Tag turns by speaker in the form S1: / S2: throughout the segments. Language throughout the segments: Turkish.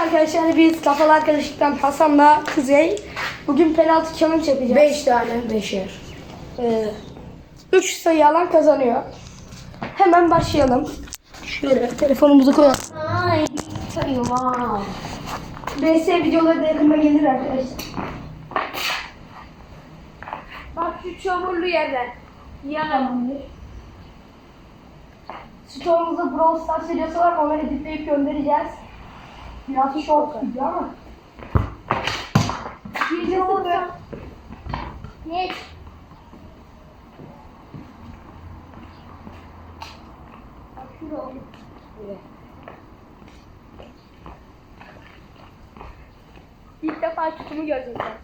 S1: arkadaşlar biz kafalar karışıktan Hasan'la Kuzey bugün penaltı challenge yapacağız.
S2: 5 tane beşer.
S1: 3 sayı alan kazanıyor. Hemen başlayalım. Şöyle telefonumuzu koyalım.
S2: Ay sayılmaz.
S1: BS videoları da yakında gelir arkadaşlar.
S2: Bak şu çamurlu yerden. Yanım.
S1: Stoğumuzda Brawl Stars videosu var. Onları editleyip göndereceğiz. Biraz şok video ama. De sıfır.
S2: Geç. Bak şurada oldu.
S1: İlk defa tutumu gördüm sen.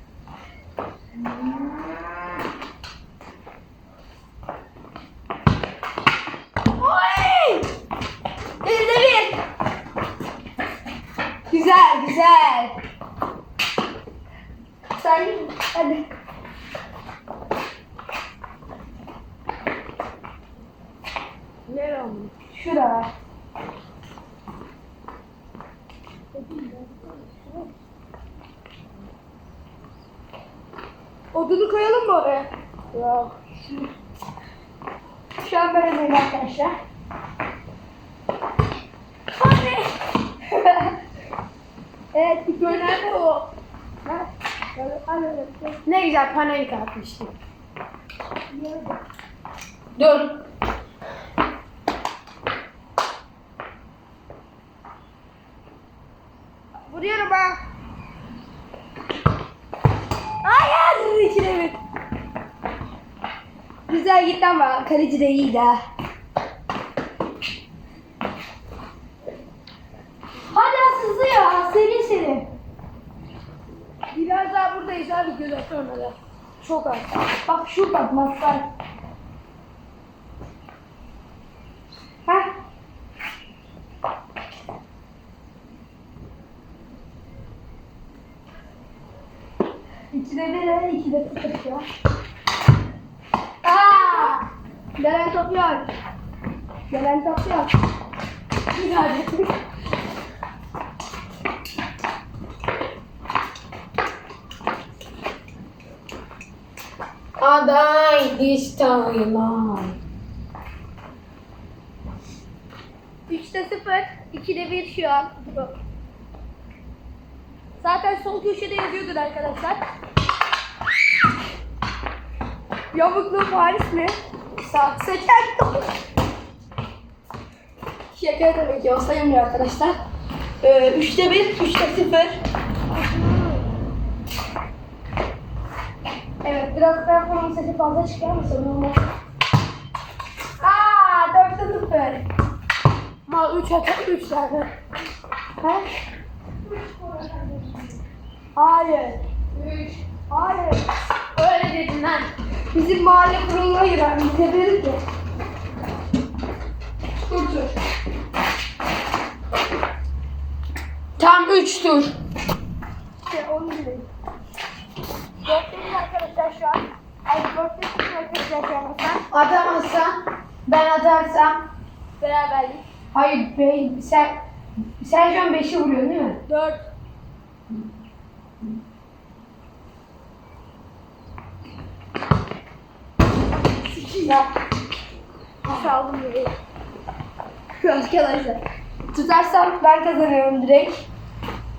S1: Güzel, güzel. Sen hadi.
S2: Nereye oldu?
S1: Şurada. Odunu koyalım mı oraya? Yok. Şu an böyle arkadaşlar. Hadi. Evet, bir gönderdi o. Ha?
S2: Ne güzel panelik atmıştım. Dur.
S1: Vuruyorum ha. Hayır, ikide bir. Güzel gitti ama kaleci de iyiydi ha. Hadi az hızlı ya, seri seri.
S2: Biraz daha buradayız da.
S1: Çok az. Bak şu bak masal. Heh. İkide bir ikide sıfır ya. Aa! Gelen top yok. Gelen top yok. Güzel.
S2: Aday this time.
S1: 3'te 0, 2'de 1 şu an. Zaten sol köşede yazıyordur arkadaşlar. Yamuklu Paris mi? Sağ seçen top. Şaka tabii ki o sayılmıyor arkadaşlar. Ee, 3'te 1, 3'te 0. Evet biraz performans sesi fazla çıkar mı sorun olmaz. Aaa 4'te 0.
S2: Mal 3 atar 3 tane.
S1: Ha? Hayır. Hayır.
S2: Öyle dedin lan.
S1: Bizim mahalle kuruluna girer. Bize verir ki. Dur dur.
S2: Tam 3 tur.
S1: İşte onu bileyim. Arkadaşlar
S2: Atamazsan ben atarsam
S1: beraberlik.
S2: hayır bey sen sen şu an 5'i vuruyorsun değil mi?
S1: Dört. Ya. Saldım burayı. Arkadaşlar. Tutarsam ben kazanıyorum direkt.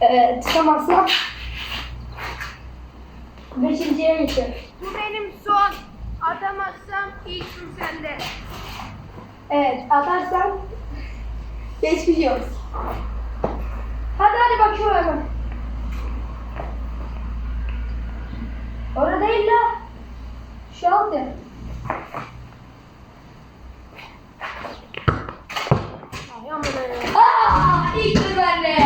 S1: Ee, tutamazsam beşinciye geçiyorum.
S2: Bu benim son. Atamazsam ilk tur sende.
S1: Evet atarsam geçmiş olsun. Hadi hadi bakıyorum. Orada değil la. Şu altı.
S2: Ay aman ya.
S1: Aa, ilk tur bende.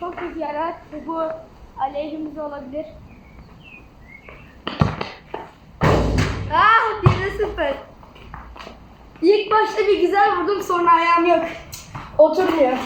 S1: Çok iyi yarar bu aleyhimiz olabilir. Ah 1'e 0. İlk başta bir güzel vurdum sonra ayağım yok. Oturmuyor.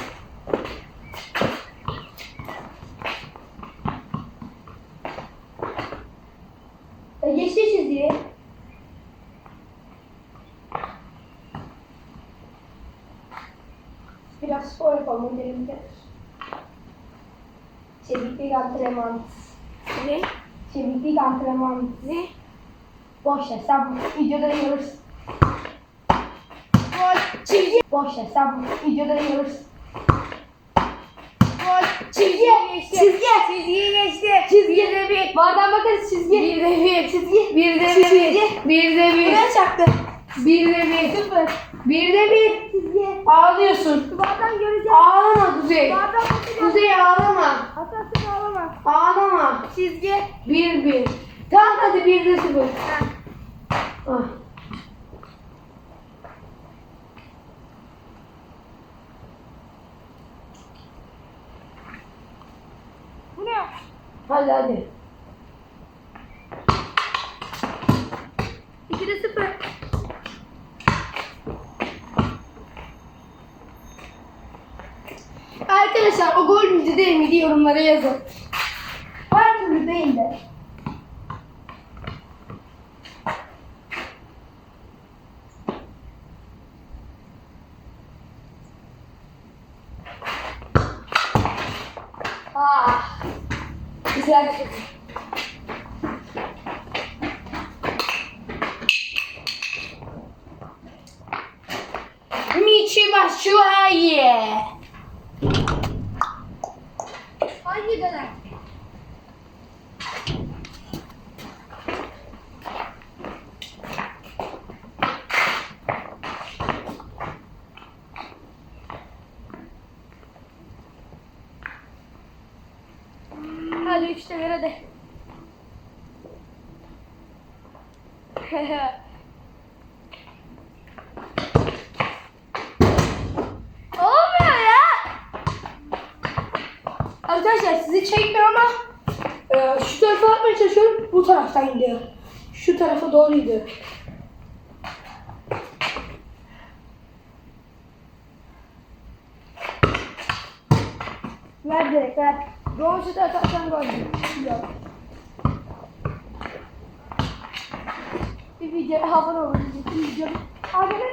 S1: Boş ver sen bu videoda görürsün. Gol çizgi. Boş ver sen bu videoda görürsün.
S2: Gol.
S1: Çizgi. Çizgi.
S2: Çizgiyi geçti.
S1: Çizgi.
S2: Bir de bir.
S1: Bardan bakarız çizgi.
S2: Bir de bir.
S1: Çizgi.
S2: Bir de
S1: Çizgi.
S2: bir. Bir de bir.
S1: Buraya çaktı.
S2: Bir de bir.
S1: Sıfır.
S2: Bir de bir.
S1: Çizgi.
S2: Ağlıyorsun.
S1: Bardan göreceğiz.
S2: Ağlama Kuzey.
S1: Bardan.
S2: Kuzey ağlama.
S1: Hatasını ağlama.
S2: Ağlama.
S1: Çizgi.
S2: Bir bir. Tamam hadi bir de sıfır. Ah.
S1: Bu ne?
S2: Hadi hadi.
S1: 2'de 0. Arkadaşlar o gol müydü değil miydi yorumlara yazın. Her türlü değil de. Ah. Güzel. Olmuyor ya. Arkadaşlar sizi çekmiyor ama e, şu tarafa atmaya çalışıyorum. Bu taraftan gidiyor. Şu tarafa doğru gidiyor. Ver direkt ver. Doğru şutu atarsan gol. Yok. Bir video abone olun. Bir video. Abone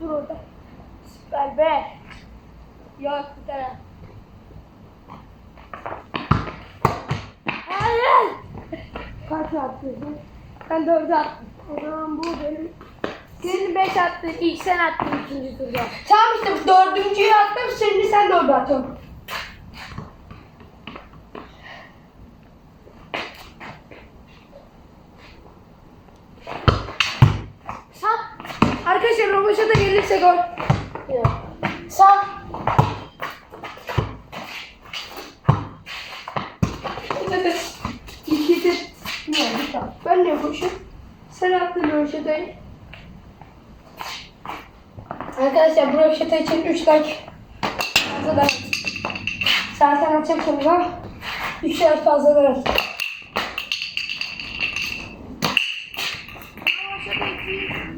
S1: Dur orada. Süper be. Yok bir tane. Hayır. Kaç attın? Ben dört attım. O zaman bu benim.
S2: Senin beş attın. İlk sen attın ikinci turda.
S1: Tamam işte dördüncüyü attım. Şimdi sen dördü atıyorsun.
S2: Sat.
S1: Arkadaşlar Roboşat'a gelirse gol.
S2: Yok.
S1: Sağ. İkidir. Ne bir Sen attın Roboşat'ı. Arkadaşlar bu Roboşat'a için 3 like. Fazladan. Zaten atacaksınız ama 3 like fazladan atın.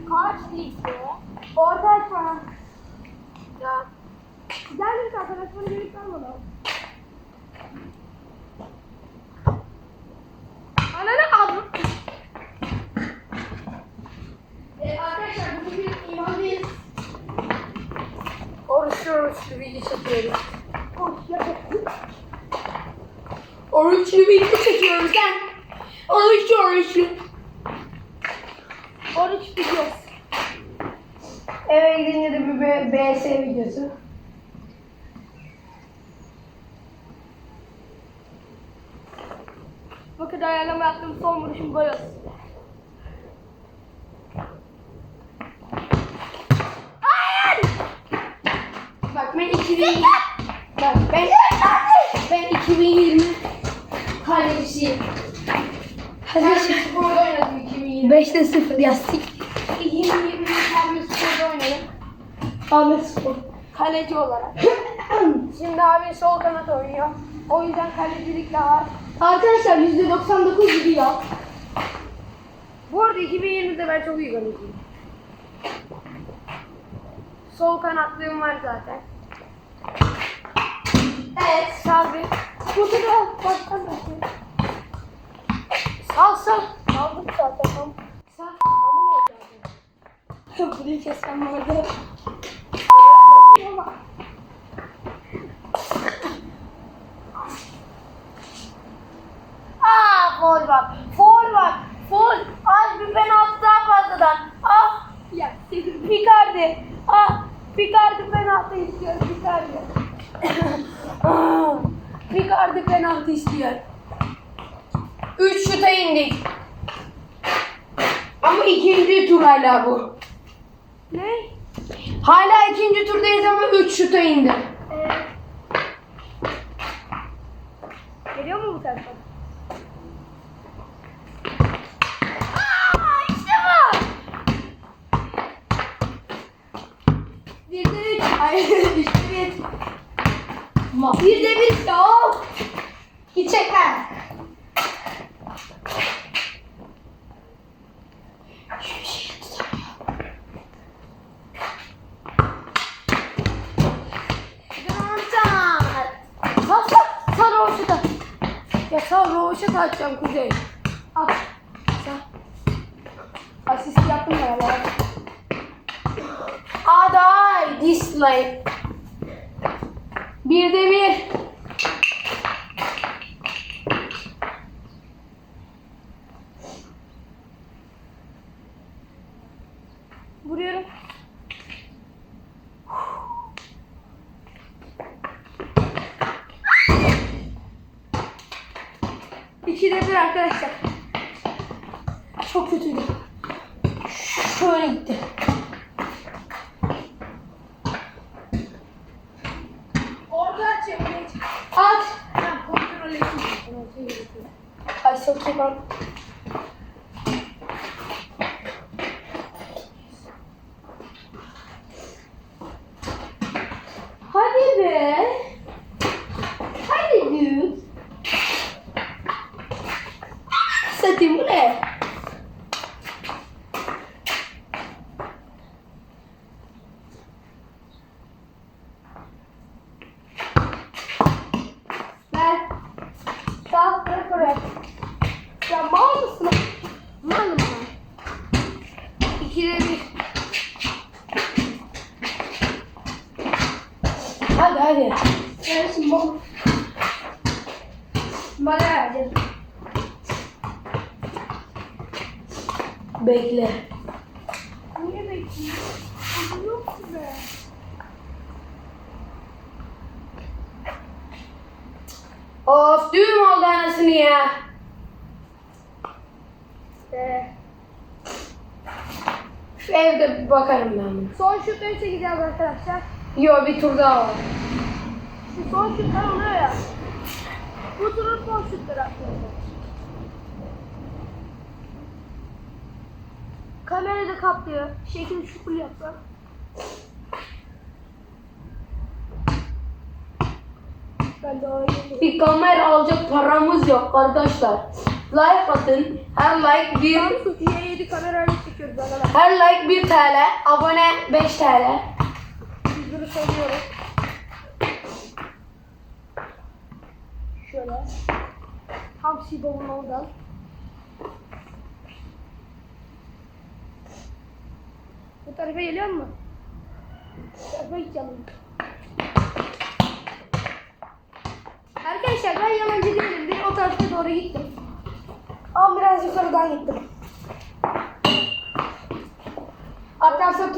S2: Kaç ligde?
S1: Orta açma.
S2: Ya.
S1: Güzel bir arkadaşlar gerek kalmadı. Ananı aldım. Ee, arkadaşlar bugün bir imandayız.
S2: Oruçlu oruçlu video çekiyoruz.
S1: Oruçlu video çekiyoruz lan. Oruçlu oruçlu. Oruç videosu. Eve gidince de bir BS videosu. Bakın ayarlama yaptım son vuruşum gol olsun. Hayır! Bak ben
S2: 2020 Bak ben ben 2020 kalecisiyim.
S1: Hadi şimdi.
S2: sporda oynadım 2020.
S1: 5'te 0 yastık.
S2: 2020 Termi sporda oynadım.
S1: Ahmet Spor.
S2: Kaleci olarak. Şimdi abi sol kanat oynuyor. O yüzden kalecilik daha.
S1: Arkadaşlar %99 gidiyor.
S2: Bu arada 2020'de ben çok iyi kaleciyim. Sol kanatlığım var zaten.
S1: Evet.
S2: Sağ bir.
S1: Burada da başkan da.
S2: Sağ sağ. Aldım zaten. Tamam. Sağ. Ama ne?
S1: Burayı kesmem vardı.
S2: Aa foul var. Foul var. Foul. Az bir penaltı daha fazladan. Ah.
S1: Ya
S2: Picardi. Ah. Picardi penaltı istiyor. Picardi. Ah, Picardi penaltı istiyor. 3 şuta indik. Ama ikinci tur hala bu.
S1: Ne?
S2: Hala ikinci turdayız ama 3 şuta indim.
S1: Ee, geliyor mu bu tarafa?
S2: Aa, işte bu.
S1: Bir de üç. Hayır, üçte bir. Bir de bir. Yok. Gidecek ha. Şu şeyi tutamıyor.
S2: Gantar. Sağ sağ. Sağ roşata. Ya sağ roşata atacağım Kuzey.
S1: Al.
S2: Sağ.
S1: Asist yaptım galiba.
S2: Aday. Dislike. Bir de bir.
S1: Vuruyorum. İkide bir arkadaşlar. Çok kötüydü. Şöyle gitti.
S2: Orada açayım.
S1: At.
S2: Ben kontrol edeyim.
S1: Ay sokayım ben. Hadi be. Hadi dude. Satayım bu ne? Ver. Sağ bırak oraya. Ya mal mısın?
S2: Malım ben. İkide bir.
S1: Hadi hadi. Neresin mal? Bana vereceğim. Bekle.
S2: Niye bekliyorsun? Kızım yok ki be.
S1: Of düğüm oldu anasını ya.
S2: Ee,
S1: Şu evde bakarım ben buna.
S2: son şutları çekeceğiz arkadaşlar.
S1: Yo bir tur daha var.
S2: Şu son şutlar oluyor ya. Bu turun son şutları arkadaşlar. Kamera da kaplıyor. Şekil şukul yapıyor.
S1: Bir kamera alacak paramız yok arkadaşlar. Like atın. Her like bir
S2: Samsung Y7 kamerayla çekiyoruz arkadaşlar.
S1: her like 1 TL, abone 5 TL.
S2: Yüzünü söylüyorum. Şöyle. Hamsi dolmalıdan. Bu tarafa geliyor mu? Bu tarafa gideceğim.
S1: Arkadaşlar ben yalancı değilim. Bir o tarafa doğru gittim. Ama biraz yukarıdan gittim. Atarsa.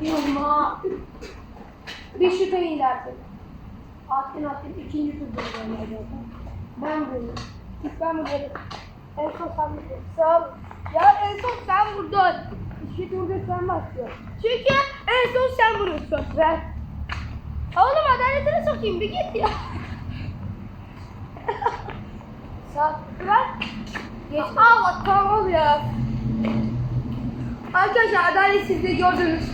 S2: Yılma. Bir indi artık. Attın attın ikinci turda. Ben vurdum.
S1: İlk ben buradayım. En son buradın. Sağ ol. Ya en son sen vurdun. İki turda sen başlıyorsun. Çünkü en son sen vuruyorsun. Ver. Oğlum adaletine sokayım bir git ya.
S2: Sağ.
S1: Ver. Geç. Allah tamam ya. Arkadaşlar adaletsizliği gördünüz.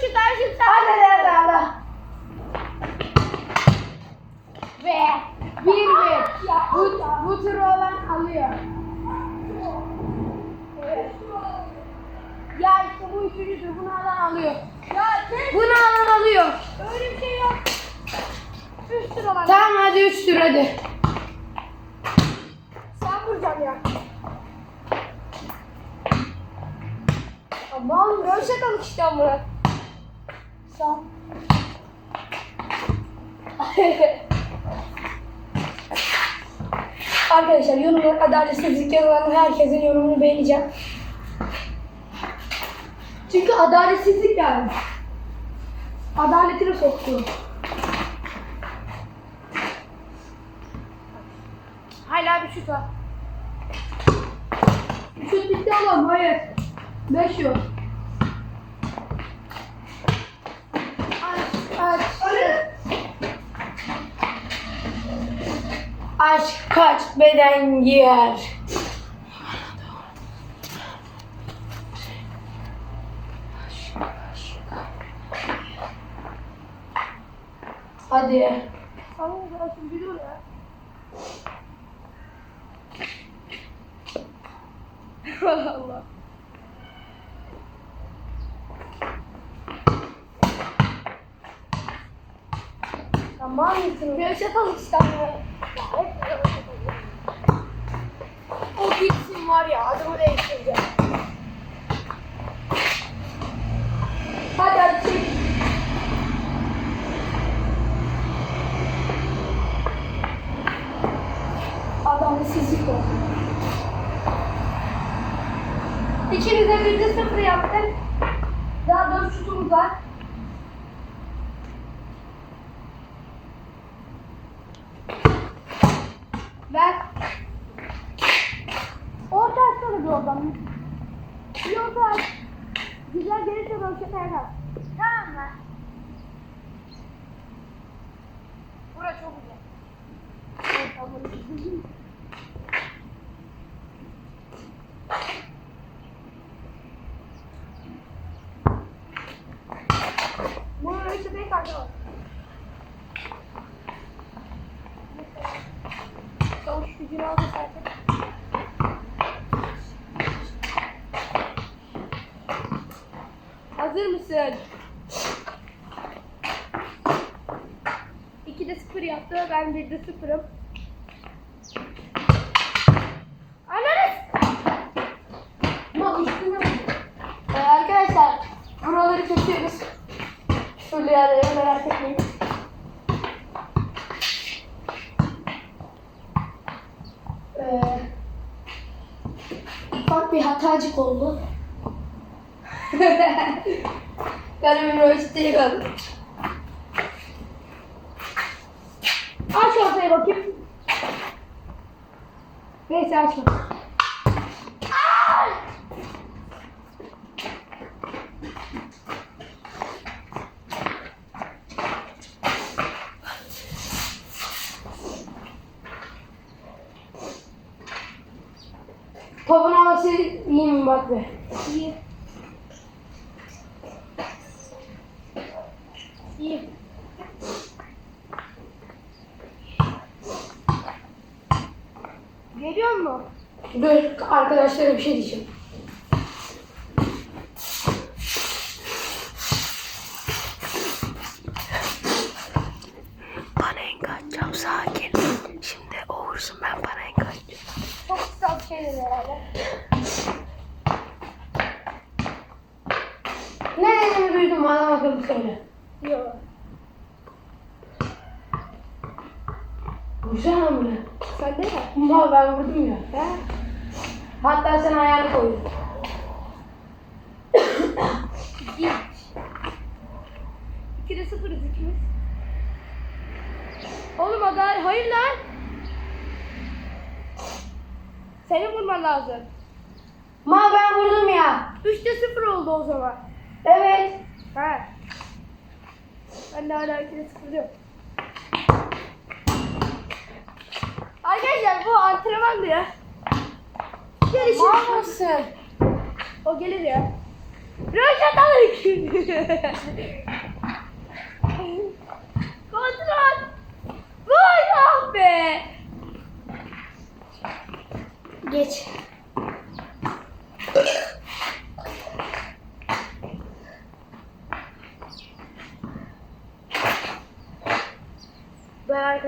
S1: Karşım sen.
S2: Hadi hadi hadi. Ve bir bir. Bu, bu olan alıyor.
S1: Ya işte bu üçüncü tur bunu alan alıyor. Ya tek
S2: Bunu alan alıyor.
S1: öyle bir şey yok. Üç tur alan.
S2: Tamam hadi üç tur hadi.
S1: Sen vuracaksın ya. Aman röşet al işte amına. Sağ. Arkadaşlar yorumlar adaletsizlik yazılan herkesin yorumunu beğeneceğim. Çünkü adaletsizlik yani. Adaletini soktu. Hala bir şut var. Şut bitti oğlum hayır. Beş yok. Aç aç.
S2: Aşk kaç beden giyer. Hadi.
S1: Tamam arkadaşım bir dur ya. Allah. Tamam mısın? Röşet al işte. O gitsin var ya adımı değiştireceğim. Hadi hadi çek. Adaletsizlik oldu. İkinize bir de sıfır yaptım. Daha dört şutumuz var. Ver. Orta açsana bir oradan. Bir orta aç. Güzel gelirse röşet ayarlar. Tamam mı? Bura çok güzel. Evet, tamam. Bunu aldı zaten. Hazır mısın? İki de sıfır yaptı. Ben bir de sıfırım. Ananız!
S2: Ama üstüne ee, Arkadaşlar buraları kesiyoruz. Şöyle yerlere merak etmeyin. Ee, ufak bir hatacık oldu.
S1: Garibim röşteyi kaldı. Aç ortaya bakayım. Neyse açma.
S2: Topun havası iyi mi bak be?
S1: İyi. İyi. Geliyor mu?
S2: Dur arkadaşlara bir şey diyeceğim.
S3: Panenka atacağım sakin. Şimdi o vursun ben panenka atacağım.
S1: Çok kısa bir şey herhalde.
S2: Ne dediğimi duydum bana bakalım söyle.
S1: Yok.
S2: Vursana bunu.
S1: Sen de mi?
S2: Mal ben vurdum ya.
S1: He?
S2: Hatta sen ayağını koydun.
S1: Git. 2'de 0'ız ikimiz. Oğlum aga hayır lan. Senin vurman lazım.
S2: Mal ben vurdum ya.
S1: 3'te 0 oldu o zaman.
S2: Evet.
S1: He. Ben de hala 2'de 0 diyorum. Arkadaşlar bu antrenmandı ya. Gelişim.
S2: Mal mısın?
S1: O gelir ya. Röşatalık. Kontrol. Vay ah be.
S2: Geç.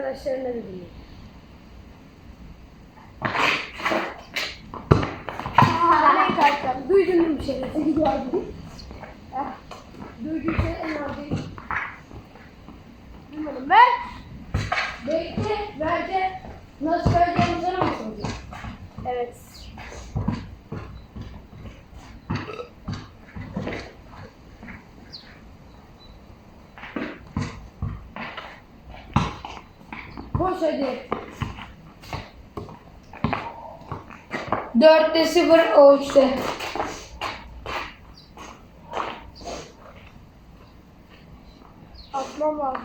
S1: Ben arkadaşlarımla bir dinleyeyim. Ben en kaçtım. Duydun mu bir şey? Gördüm. Duydun şey en orada. Duymadım ben.
S2: Bekle. Bence nasıl söyleyeceğimi sana mı soracağım?
S1: Evet.
S2: Hadi. Dörtte sıfır o işte.
S1: Atmam lazım.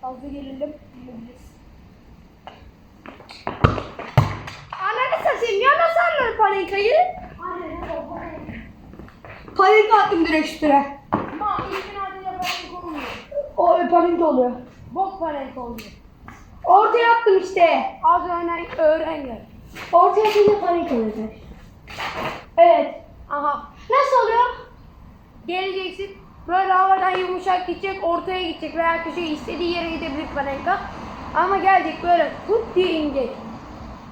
S1: Fazla gerildim. Biliriz. Ananı satayım ya nasıl anladın panikayı? Panik attım direkt üstüne.
S2: Ma ilkin adıyla panik olmuyor.
S1: O panik oluyor.
S2: Bok panik oluyor.
S1: Ortaya attım işte.
S2: Az öğren, öğren.
S1: Ortaya atınca panik oluyor. Evet.
S2: Aha.
S1: Nasıl oluyor?
S2: Geleceksin. Böyle havadan yumuşak gidecek, ortaya gidecek veya köşe istediği yere gidebilir panenka. Ama gelecek böyle hut diye inecek.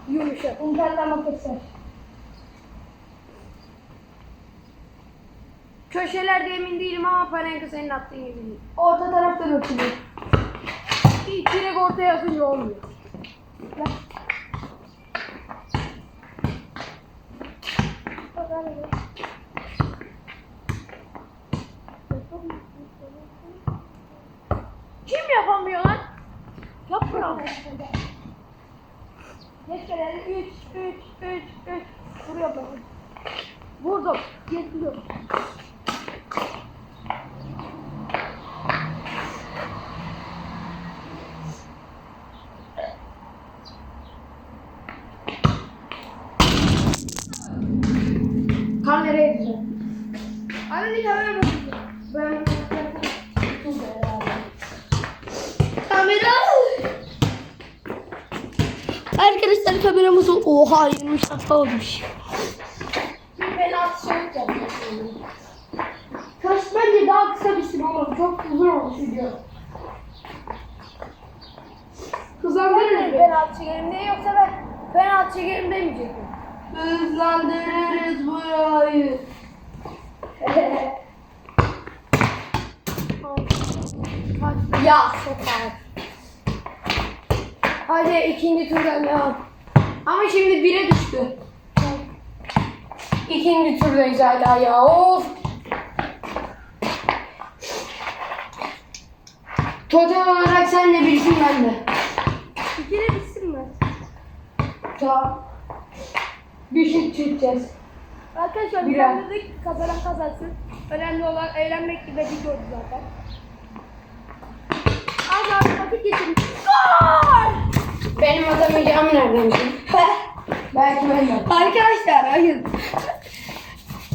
S1: Yumuşak. Interlama keser.
S2: Köşelerde emin değilim ama panenka senin attığın gibi değil.
S1: Orta tarafta dökülüyor.
S2: Hiç direkt ortaya atınca olmuyor. Kim yapamıyor lan? Yap bravo.
S1: Geç gelen 3, 3, 3, 3. Vuruyor bana.
S2: Vurdum.
S1: Getiriyor. Oha 20 dakika olmuş.
S2: ben atışarak yapıyorum.
S1: Kaç bence daha kısa bitsin ama çok uzun olmuş video. Hızlandırırız be.
S2: Penaltı çekerim diye yoksa ben penaltı çekerim demeyecektim.
S1: Hızlandırırız burayı.
S2: Ya sokar. Hadi ikinci turdan devam. Ama şimdi bire düştü. İkinci turdayız hala ya. Of. Total olarak sen de bilsin ben de.
S1: Bir kere bitsin mi?
S2: Tamam. Bir şey çekeceğiz.
S1: Arkadaşlar bir dedik kazanan kazansın. Önemli olan eğlenmek gibi biliyoruz zaten. Az az vakit geçirin. Gol!
S2: Benim atamayacağımı nereden bileyim? Belki ben de.
S1: Arkadaşlar hayır.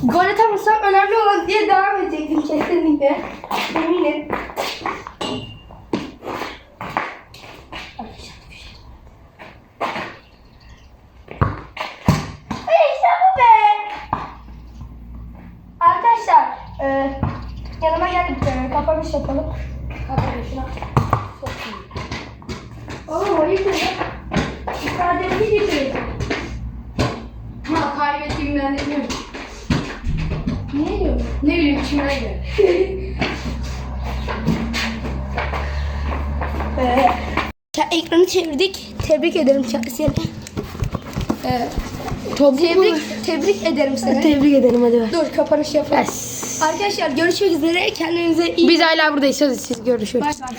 S1: Gol atamazsam önemli olan diye devam edecektim kesinlikle. Eminim. Ederim seni.
S2: Ee,
S1: Tebrik, tebrik ederim seni.
S3: Tebrik ederim hadi ver.
S1: Dur kapanış yapalım. Arkadaşlar görüşmek üzere. Kendinize iyi
S2: Biz hala buradayız. Hadi siz görüşürüz.
S1: Bay bay.